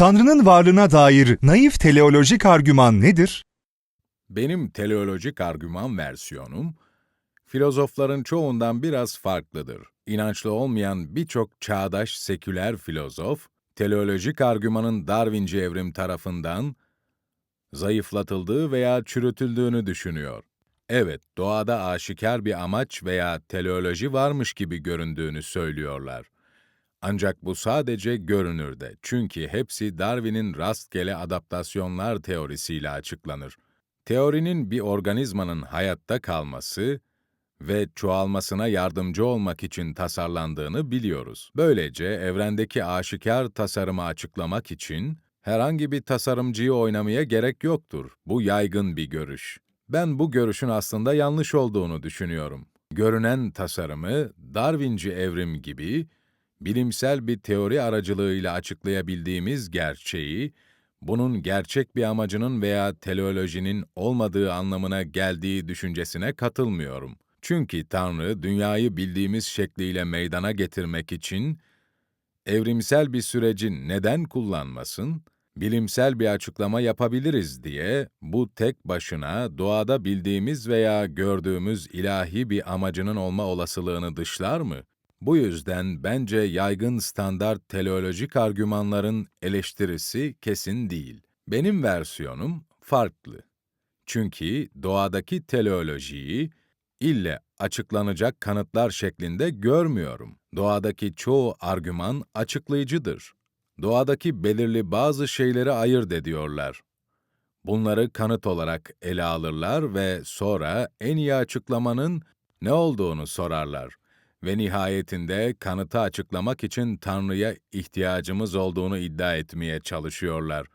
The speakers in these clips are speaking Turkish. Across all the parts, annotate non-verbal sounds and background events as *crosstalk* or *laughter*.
Tanrı'nın varlığına dair naif teleolojik argüman nedir? Benim teleolojik argüman versiyonum, filozofların çoğundan biraz farklıdır. İnançlı olmayan birçok çağdaş seküler filozof, teleolojik argümanın Darwinci evrim tarafından zayıflatıldığı veya çürütüldüğünü düşünüyor. Evet, doğada aşikar bir amaç veya teleoloji varmış gibi göründüğünü söylüyorlar. Ancak bu sadece görünürde. Çünkü hepsi Darwin'in rastgele adaptasyonlar teorisiyle açıklanır. Teorinin bir organizmanın hayatta kalması ve çoğalmasına yardımcı olmak için tasarlandığını biliyoruz. Böylece evrendeki aşikar tasarımı açıklamak için herhangi bir tasarımcıyı oynamaya gerek yoktur. Bu yaygın bir görüş. Ben bu görüşün aslında yanlış olduğunu düşünüyorum. Görünen tasarımı Darwinci evrim gibi bilimsel bir teori aracılığıyla açıklayabildiğimiz gerçeği, bunun gerçek bir amacının veya teleolojinin olmadığı anlamına geldiği düşüncesine katılmıyorum. Çünkü Tanrı, dünyayı bildiğimiz şekliyle meydana getirmek için evrimsel bir süreci neden kullanmasın? Bilimsel bir açıklama yapabiliriz diye bu tek başına doğada bildiğimiz veya gördüğümüz ilahi bir amacının olma olasılığını dışlar mı? Bu yüzden bence yaygın standart teleolojik argümanların eleştirisi kesin değil. Benim versiyonum farklı. Çünkü doğadaki teleolojiyi ille açıklanacak kanıtlar şeklinde görmüyorum. Doğadaki çoğu argüman açıklayıcıdır. Doğadaki belirli bazı şeyleri ayırt ediyorlar. Bunları kanıt olarak ele alırlar ve sonra en iyi açıklamanın ne olduğunu sorarlar ve nihayetinde kanıtı açıklamak için Tanrı'ya ihtiyacımız olduğunu iddia etmeye çalışıyorlar.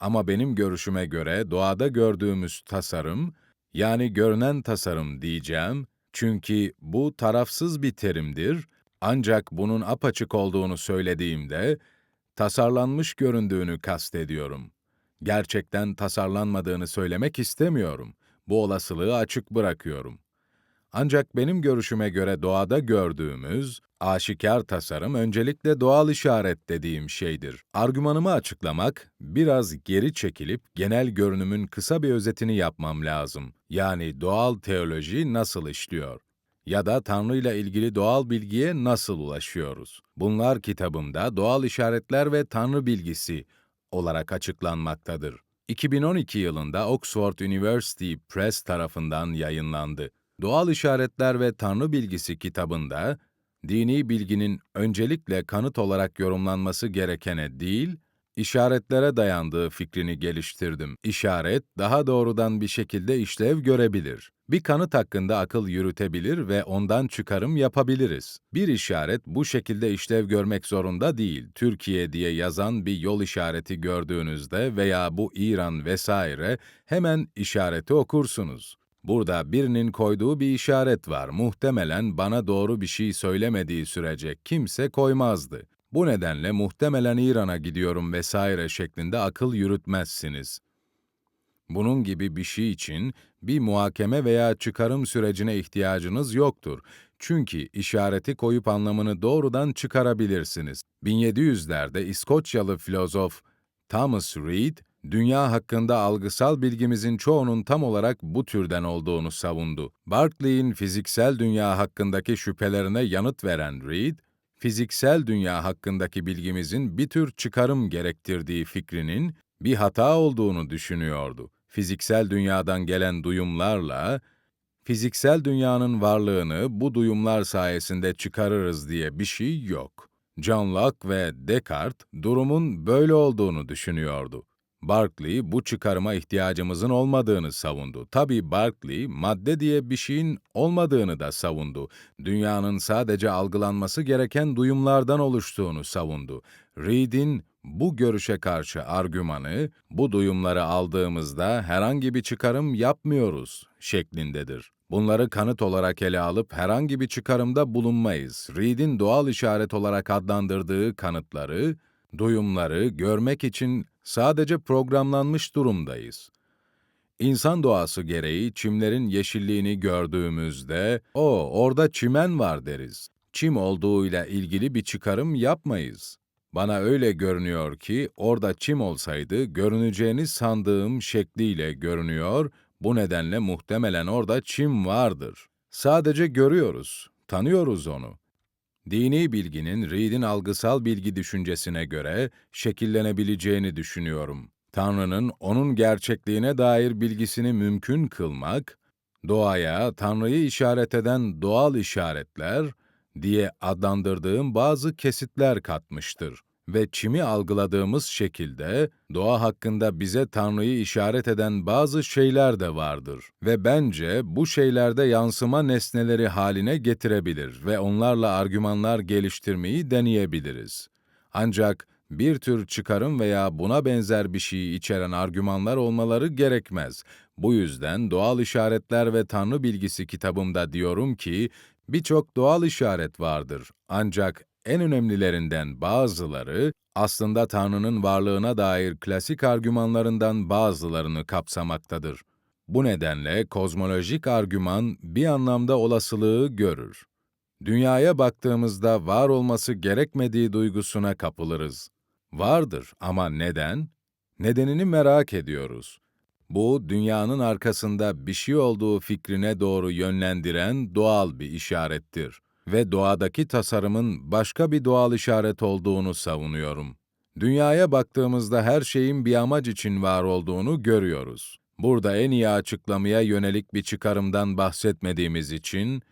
Ama benim görüşüme göre doğada gördüğümüz tasarım, yani görünen tasarım diyeceğim, çünkü bu tarafsız bir terimdir, ancak bunun apaçık olduğunu söylediğimde, tasarlanmış göründüğünü kastediyorum. Gerçekten tasarlanmadığını söylemek istemiyorum. Bu olasılığı açık bırakıyorum. Ancak benim görüşüme göre doğada gördüğümüz aşikar tasarım öncelikle doğal işaret dediğim şeydir. Argümanımı açıklamak, biraz geri çekilip genel görünümün kısa bir özetini yapmam lazım. Yani doğal teoloji nasıl işliyor? Ya da Tanrı ile ilgili doğal bilgiye nasıl ulaşıyoruz? Bunlar kitabımda doğal işaretler ve Tanrı bilgisi olarak açıklanmaktadır. 2012 yılında Oxford University Press tarafından yayınlandı. Doğal İşaretler ve Tanrı Bilgisi kitabında, dini bilginin öncelikle kanıt olarak yorumlanması gerekene değil, işaretlere dayandığı fikrini geliştirdim. İşaret, daha doğrudan bir şekilde işlev görebilir. Bir kanıt hakkında akıl yürütebilir ve ondan çıkarım yapabiliriz. Bir işaret bu şekilde işlev görmek zorunda değil. Türkiye diye yazan bir yol işareti gördüğünüzde veya bu İran vesaire hemen işareti okursunuz. Burada birinin koyduğu bir işaret var. Muhtemelen bana doğru bir şey söylemediği sürece kimse koymazdı. Bu nedenle muhtemelen İran'a gidiyorum vesaire şeklinde akıl yürütmezsiniz. Bunun gibi bir şey için bir muhakeme veya çıkarım sürecine ihtiyacınız yoktur. Çünkü işareti koyup anlamını doğrudan çıkarabilirsiniz. 1700'lerde İskoçyalı filozof Thomas Reid, dünya hakkında algısal bilgimizin çoğunun tam olarak bu türden olduğunu savundu. Berkeley'in fiziksel dünya hakkındaki şüphelerine yanıt veren Reid, fiziksel dünya hakkındaki bilgimizin bir tür çıkarım gerektirdiği fikrinin bir hata olduğunu düşünüyordu. Fiziksel dünyadan gelen duyumlarla, fiziksel dünyanın varlığını bu duyumlar sayesinde çıkarırız diye bir şey yok. John Locke ve Descartes durumun böyle olduğunu düşünüyordu. Berkeley bu çıkarıma ihtiyacımızın olmadığını savundu. Tabii Berkeley madde diye bir şeyin olmadığını da savundu. Dünyanın sadece algılanması gereken duyumlardan oluştuğunu savundu. Reid'in bu görüşe karşı argümanı, bu duyumları aldığımızda herhangi bir çıkarım yapmıyoruz şeklindedir. Bunları kanıt olarak ele alıp herhangi bir çıkarımda bulunmayız. Reid'in doğal işaret olarak adlandırdığı kanıtları, duyumları görmek için sadece programlanmış durumdayız. İnsan doğası gereği çimlerin yeşilliğini gördüğümüzde, o orada çimen var deriz. Çim olduğuyla ilgili bir çıkarım yapmayız. Bana öyle görünüyor ki orada çim olsaydı görüneceğini sandığım şekliyle görünüyor, bu nedenle muhtemelen orada çim vardır. Sadece görüyoruz, tanıyoruz onu. Dini bilginin Reed'in algısal bilgi düşüncesine göre şekillenebileceğini düşünüyorum. Tanrı'nın onun gerçekliğine dair bilgisini mümkün kılmak, doğaya Tanrı'yı işaret eden doğal işaretler diye adlandırdığım bazı kesitler katmıştır ve çimi algıladığımız şekilde doğa hakkında bize Tanrı'yı işaret eden bazı şeyler de vardır ve bence bu şeylerde yansıma nesneleri haline getirebilir ve onlarla argümanlar geliştirmeyi deneyebiliriz. Ancak bir tür çıkarım veya buna benzer bir şeyi içeren argümanlar olmaları gerekmez. Bu yüzden Doğal İşaretler ve Tanrı Bilgisi kitabımda diyorum ki, birçok doğal işaret vardır. Ancak en önemlilerinden bazıları, aslında Tanrı'nın varlığına dair klasik argümanlarından bazılarını kapsamaktadır. Bu nedenle kozmolojik argüman bir anlamda olasılığı görür. Dünyaya baktığımızda var olması gerekmediği duygusuna kapılırız. Vardır ama neden? Nedenini merak ediyoruz. Bu, dünyanın arkasında bir şey olduğu fikrine doğru yönlendiren doğal bir işarettir ve doğadaki tasarımın başka bir doğal işaret olduğunu savunuyorum. Dünyaya baktığımızda her şeyin bir amaç için var olduğunu görüyoruz. Burada en iyi açıklamaya yönelik bir çıkarımdan bahsetmediğimiz için,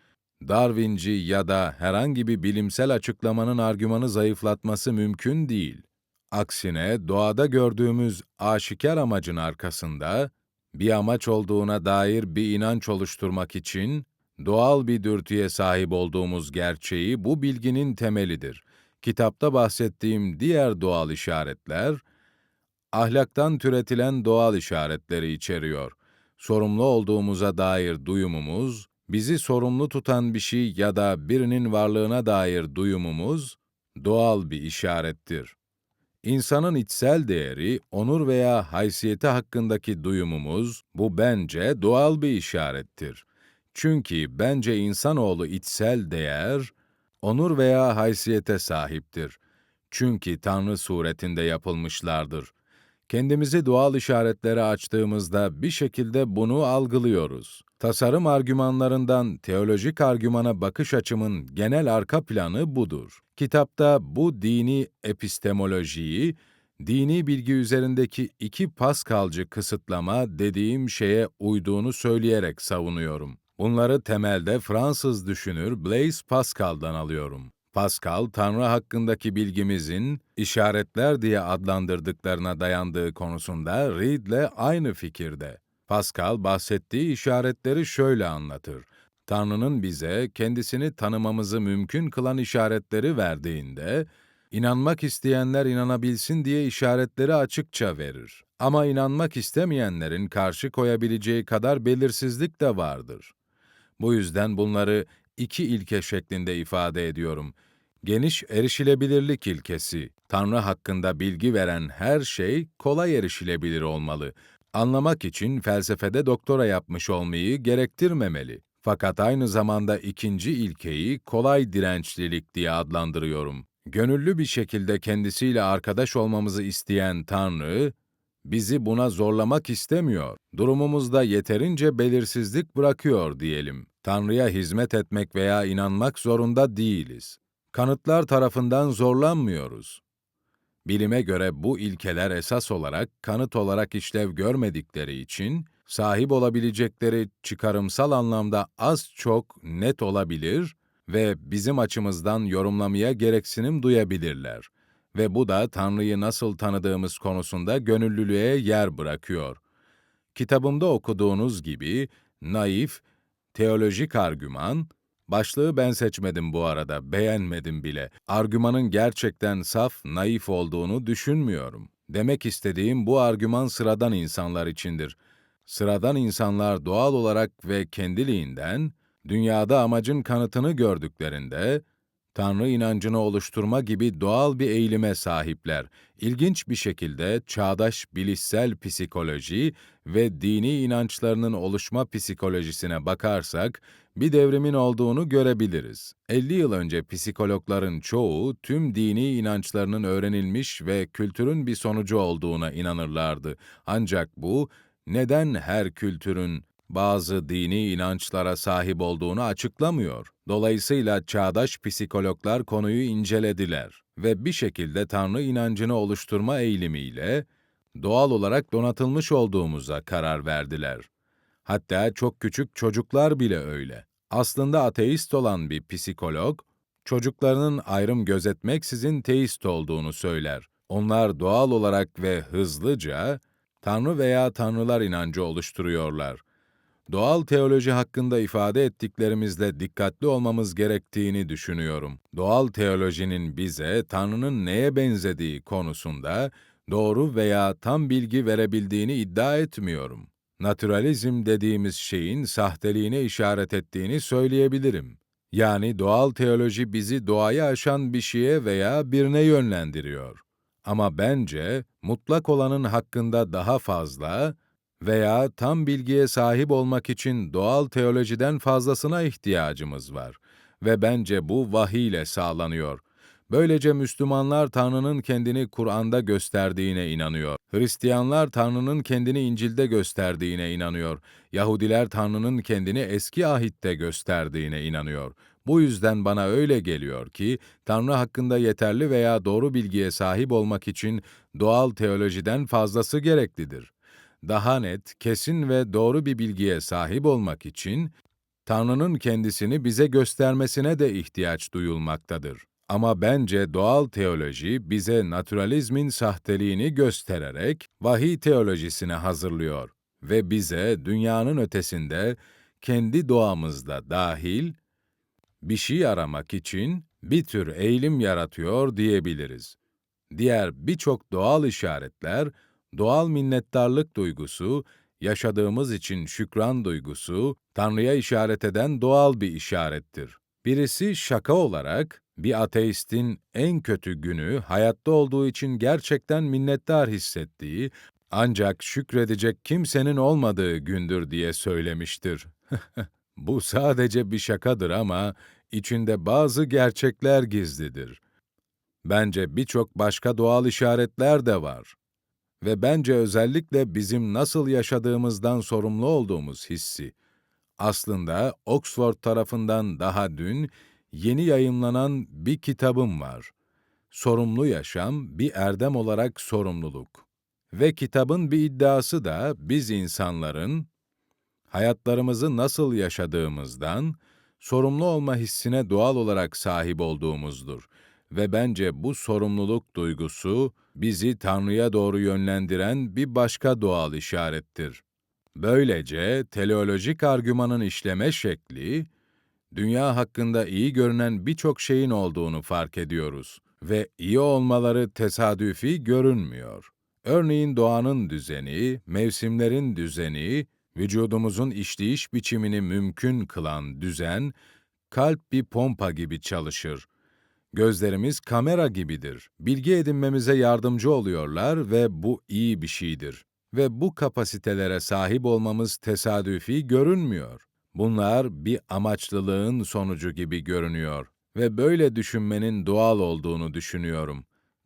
Darwinci ya da herhangi bir bilimsel açıklamanın argümanı zayıflatması mümkün değil. Aksine doğada gördüğümüz aşikar amacın arkasında bir amaç olduğuna dair bir inanç oluşturmak için doğal bir dürtüye sahip olduğumuz gerçeği bu bilginin temelidir. Kitapta bahsettiğim diğer doğal işaretler, ahlaktan türetilen doğal işaretleri içeriyor. Sorumlu olduğumuza dair duyumumuz, bizi sorumlu tutan bir şey ya da birinin varlığına dair duyumumuz doğal bir işarettir. İnsanın içsel değeri, onur veya haysiyeti hakkındaki duyumumuz, bu bence doğal bir işarettir. Çünkü bence insanoğlu içsel değer, onur veya haysiyete sahiptir. Çünkü Tanrı suretinde yapılmışlardır. Kendimizi doğal işaretlere açtığımızda bir şekilde bunu algılıyoruz. Tasarım argümanlarından teolojik argümana bakış açımın genel arka planı budur. Kitapta bu dini epistemolojiyi, dini bilgi üzerindeki iki Paskalcı kısıtlama dediğim şeye uyduğunu söyleyerek savunuyorum. Bunları temelde Fransız düşünür Blaise Pascal'dan alıyorum. Pascal, Tanrı hakkındaki bilgimizin işaretler diye adlandırdıklarına dayandığı konusunda Reed'le aynı fikirde. Pascal bahsettiği işaretleri şöyle anlatır. Tanrı'nın bize kendisini tanımamızı mümkün kılan işaretleri verdiğinde, inanmak isteyenler inanabilsin diye işaretleri açıkça verir. Ama inanmak istemeyenlerin karşı koyabileceği kadar belirsizlik de vardır. Bu yüzden bunları iki ilke şeklinde ifade ediyorum. Geniş erişilebilirlik ilkesi. Tanrı hakkında bilgi veren her şey kolay erişilebilir olmalı. Anlamak için felsefede doktora yapmış olmayı gerektirmemeli. Fakat aynı zamanda ikinci ilkeyi kolay dirençlilik diye adlandırıyorum. Gönüllü bir şekilde kendisiyle arkadaş olmamızı isteyen Tanrı, bizi buna zorlamak istemiyor. Durumumuzda yeterince belirsizlik bırakıyor diyelim. Tanrı'ya hizmet etmek veya inanmak zorunda değiliz. Kanıtlar tarafından zorlanmıyoruz. Bilime göre bu ilkeler esas olarak kanıt olarak işlev görmedikleri için sahip olabilecekleri çıkarımsal anlamda az çok net olabilir ve bizim açımızdan yorumlamaya gereksinim duyabilirler ve bu da Tanrı'yı nasıl tanıdığımız konusunda gönüllülüğe yer bırakıyor. Kitabımda okuduğunuz gibi naif, teolojik argüman, başlığı ben seçmedim bu arada, beğenmedim bile. Argümanın gerçekten saf, naif olduğunu düşünmüyorum. Demek istediğim bu argüman sıradan insanlar içindir. Sıradan insanlar doğal olarak ve kendiliğinden, dünyada amacın kanıtını gördüklerinde, Tanrı inancını oluşturma gibi doğal bir eğilime sahipler. İlginç bir şekilde çağdaş bilişsel psikoloji ve dini inançlarının oluşma psikolojisine bakarsak, bir devrimin olduğunu görebiliriz. 50 yıl önce psikologların çoğu tüm dini inançlarının öğrenilmiş ve kültürün bir sonucu olduğuna inanırlardı. Ancak bu neden her kültürün bazı dini inançlara sahip olduğunu açıklamıyor. Dolayısıyla çağdaş psikologlar konuyu incelediler ve bir şekilde Tanrı inancını oluşturma eğilimiyle doğal olarak donatılmış olduğumuza karar verdiler. Hatta çok küçük çocuklar bile öyle. Aslında ateist olan bir psikolog, çocuklarının ayrım gözetmeksizin teist olduğunu söyler. Onlar doğal olarak ve hızlıca Tanrı veya Tanrılar inancı oluşturuyorlar. Doğal teoloji hakkında ifade ettiklerimizle dikkatli olmamız gerektiğini düşünüyorum. Doğal teolojinin bize Tanrı'nın neye benzediği konusunda doğru veya tam bilgi verebildiğini iddia etmiyorum. Naturalizm dediğimiz şeyin sahteliğine işaret ettiğini söyleyebilirim. Yani doğal teoloji bizi doğayı aşan bir şeye veya birine yönlendiriyor. Ama bence mutlak olanın hakkında daha fazla veya tam bilgiye sahip olmak için doğal teolojiden fazlasına ihtiyacımız var ve bence bu vahiy ile sağlanıyor. Böylece Müslümanlar Tanrı'nın kendini Kur'an'da gösterdiğine inanıyor. Hristiyanlar Tanrı'nın kendini İncil'de gösterdiğine inanıyor. Yahudiler Tanrı'nın kendini eski ahitte gösterdiğine inanıyor. Bu yüzden bana öyle geliyor ki Tanrı hakkında yeterli veya doğru bilgiye sahip olmak için doğal teolojiden fazlası gereklidir. Daha net, kesin ve doğru bir bilgiye sahip olmak için Tanrı'nın kendisini bize göstermesine de ihtiyaç duyulmaktadır. Ama bence doğal teoloji bize naturalizmin sahteliğini göstererek vahiy teolojisine hazırlıyor ve bize dünyanın ötesinde kendi doğamızda dahil bir şey aramak için bir tür eğilim yaratıyor diyebiliriz. Diğer birçok doğal işaretler, doğal minnettarlık duygusu, yaşadığımız için şükran duygusu, Tanrı'ya işaret eden doğal bir işarettir. Birisi şaka olarak, bir ateistin en kötü günü hayatta olduğu için gerçekten minnettar hissettiği, ancak şükredecek kimsenin olmadığı gündür diye söylemiştir. *laughs* Bu sadece bir şakadır ama içinde bazı gerçekler gizlidir. Bence birçok başka doğal işaretler de var. Ve bence özellikle bizim nasıl yaşadığımızdan sorumlu olduğumuz hissi. Aslında Oxford tarafından daha dün yeni yayımlanan bir kitabım var. Sorumlu Yaşam bir erdem olarak sorumluluk. Ve kitabın bir iddiası da biz insanların hayatlarımızı nasıl yaşadığımızdan, sorumlu olma hissine doğal olarak sahip olduğumuzdur. Ve bence bu sorumluluk duygusu bizi Tanrı'ya doğru yönlendiren bir başka doğal işarettir. Böylece teleolojik argümanın işleme şekli, dünya hakkında iyi görünen birçok şeyin olduğunu fark ediyoruz ve iyi olmaları tesadüfi görünmüyor. Örneğin doğanın düzeni, mevsimlerin düzeni, vücudumuzun işleyiş biçimini mümkün kılan düzen, kalp bir pompa gibi çalışır. Gözlerimiz kamera gibidir. Bilgi edinmemize yardımcı oluyorlar ve bu iyi bir şeydir. Ve bu kapasitelere sahip olmamız tesadüfi görünmüyor. Bunlar bir amaçlılığın sonucu gibi görünüyor ve böyle düşünmenin doğal olduğunu düşünüyorum.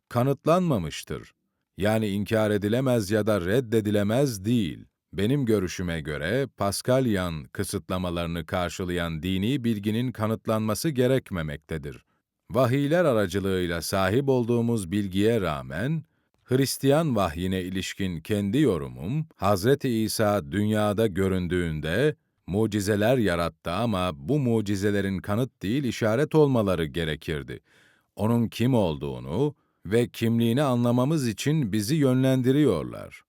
Kanıtlanmamıştır. Yani inkar edilemez ya da reddedilemez değil. Benim görüşüme göre Paskalyan kısıtlamalarını karşılayan dini bilginin kanıtlanması gerekmemektedir. Vahiyler aracılığıyla sahip olduğumuz bilgiye rağmen, Hristiyan vahyine ilişkin kendi yorumum, Hz. İsa dünyada göründüğünde mucizeler yarattı ama bu mucizelerin kanıt değil işaret olmaları gerekirdi. Onun kim olduğunu ve kimliğini anlamamız için bizi yönlendiriyorlar.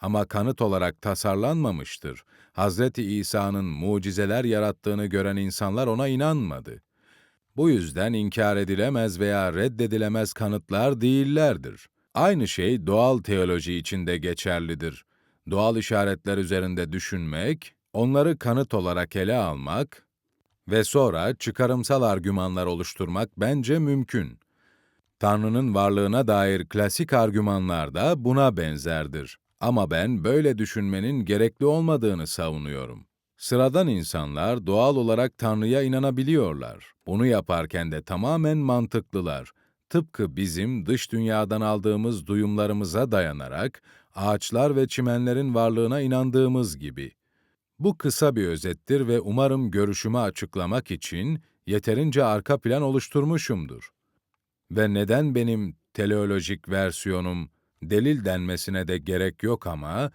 Ama kanıt olarak tasarlanmamıştır. Hz. İsa'nın mucizeler yarattığını gören insanlar ona inanmadı. Bu yüzden inkar edilemez veya reddedilemez kanıtlar değillerdir. Aynı şey doğal teoloji için de geçerlidir. Doğal işaretler üzerinde düşünmek, onları kanıt olarak ele almak ve sonra çıkarımsal argümanlar oluşturmak bence mümkün. Tanrı'nın varlığına dair klasik argümanlar da buna benzerdir. Ama ben böyle düşünmenin gerekli olmadığını savunuyorum. Sıradan insanlar doğal olarak Tanrı'ya inanabiliyorlar. Bunu yaparken de tamamen mantıklılar. Tıpkı bizim dış dünyadan aldığımız duyumlarımıza dayanarak ağaçlar ve çimenlerin varlığına inandığımız gibi. Bu kısa bir özettir ve umarım görüşümü açıklamak için yeterince arka plan oluşturmuşumdur. Ve neden benim teleolojik versiyonum delil denmesine de gerek yok ama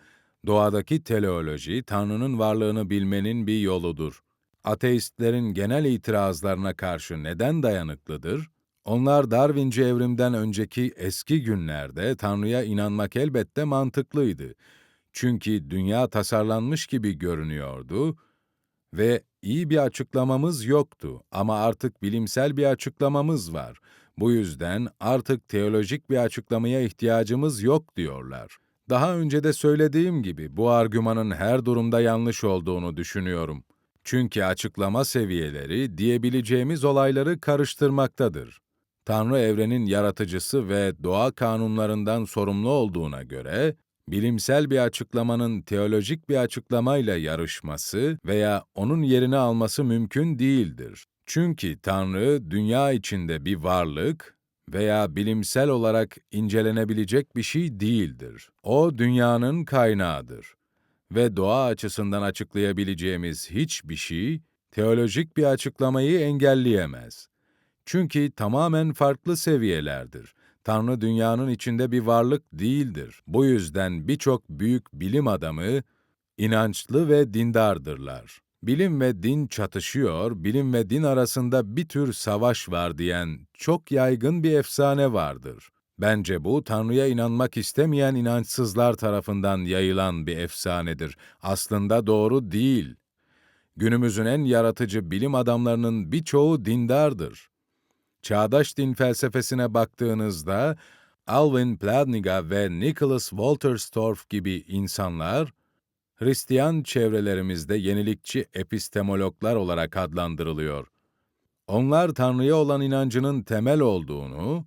doğadaki teleoloji Tanrı'nın varlığını bilmenin bir yoludur. Ateistlerin genel itirazlarına karşı neden dayanıklıdır? Onlar Darwinci evrimden önceki eski günlerde Tanrı'ya inanmak elbette mantıklıydı. Çünkü dünya tasarlanmış gibi görünüyordu ve iyi bir açıklamamız yoktu ama artık bilimsel bir açıklamamız var. Bu yüzden artık teolojik bir açıklamaya ihtiyacımız yok diyorlar. Daha önce de söylediğim gibi bu argümanın her durumda yanlış olduğunu düşünüyorum. Çünkü açıklama seviyeleri diyebileceğimiz olayları karıştırmaktadır. Tanrı evrenin yaratıcısı ve doğa kanunlarından sorumlu olduğuna göre, bilimsel bir açıklamanın teolojik bir açıklamayla yarışması veya onun yerini alması mümkün değildir. Çünkü Tanrı, dünya içinde bir varlık veya bilimsel olarak incelenebilecek bir şey değildir. O, dünyanın kaynağıdır. Ve doğa açısından açıklayabileceğimiz hiçbir şey, teolojik bir açıklamayı engelleyemez. Çünkü tamamen farklı seviyelerdir. Tanrı dünyanın içinde bir varlık değildir. Bu yüzden birçok büyük bilim adamı inançlı ve dindardırlar. Bilim ve din çatışıyor, bilim ve din arasında bir tür savaş var diyen çok yaygın bir efsane vardır. Bence bu Tanrı'ya inanmak istemeyen inançsızlar tarafından yayılan bir efsanedir. Aslında doğru değil. Günümüzün en yaratıcı bilim adamlarının birçoğu dindardır. Çağdaş din felsefesine baktığınızda Alvin Plantinga ve Nicholas Walterstorff gibi insanlar Hristiyan çevrelerimizde yenilikçi epistemologlar olarak adlandırılıyor. Onlar Tanrı'ya olan inancının temel olduğunu,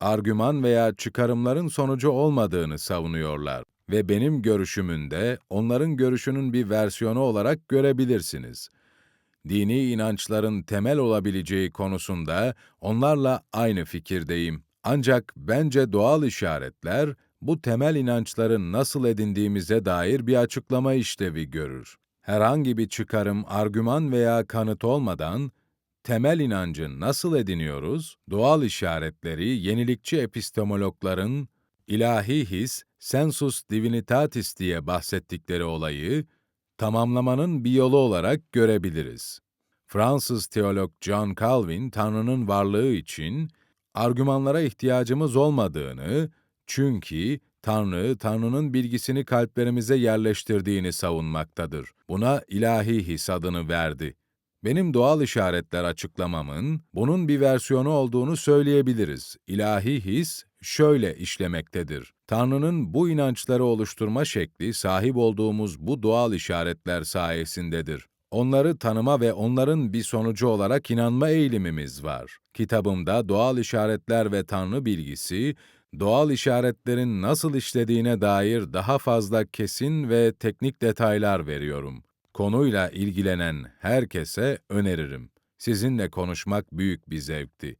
argüman veya çıkarımların sonucu olmadığını savunuyorlar ve benim görüşümünde onların görüşünün bir versiyonu olarak görebilirsiniz. Dini inançların temel olabileceği konusunda onlarla aynı fikirdeyim. Ancak bence doğal işaretler bu temel inançları nasıl edindiğimize dair bir açıklama işlevi görür. Herhangi bir çıkarım, argüman veya kanıt olmadan temel inancı nasıl ediniyoruz? Doğal işaretleri yenilikçi epistemologların ilahi his, sensus divinitatis diye bahsettikleri olayı tamamlamanın bir yolu olarak görebiliriz. Fransız teolog John Calvin, Tanrı'nın varlığı için argümanlara ihtiyacımız olmadığını, çünkü Tanrı, Tanrı'nın bilgisini kalplerimize yerleştirdiğini savunmaktadır. Buna ilahi his adını verdi. Benim doğal işaretler açıklamamın bunun bir versiyonu olduğunu söyleyebiliriz. İlahi his şöyle işlemektedir. Tanrı'nın bu inançları oluşturma şekli sahip olduğumuz bu doğal işaretler sayesindedir. Onları tanıma ve onların bir sonucu olarak inanma eğilimimiz var. Kitabımda doğal işaretler ve Tanrı bilgisi, doğal işaretlerin nasıl işlediğine dair daha fazla kesin ve teknik detaylar veriyorum. Konuyla ilgilenen herkese öneririm. Sizinle konuşmak büyük bir zevkti.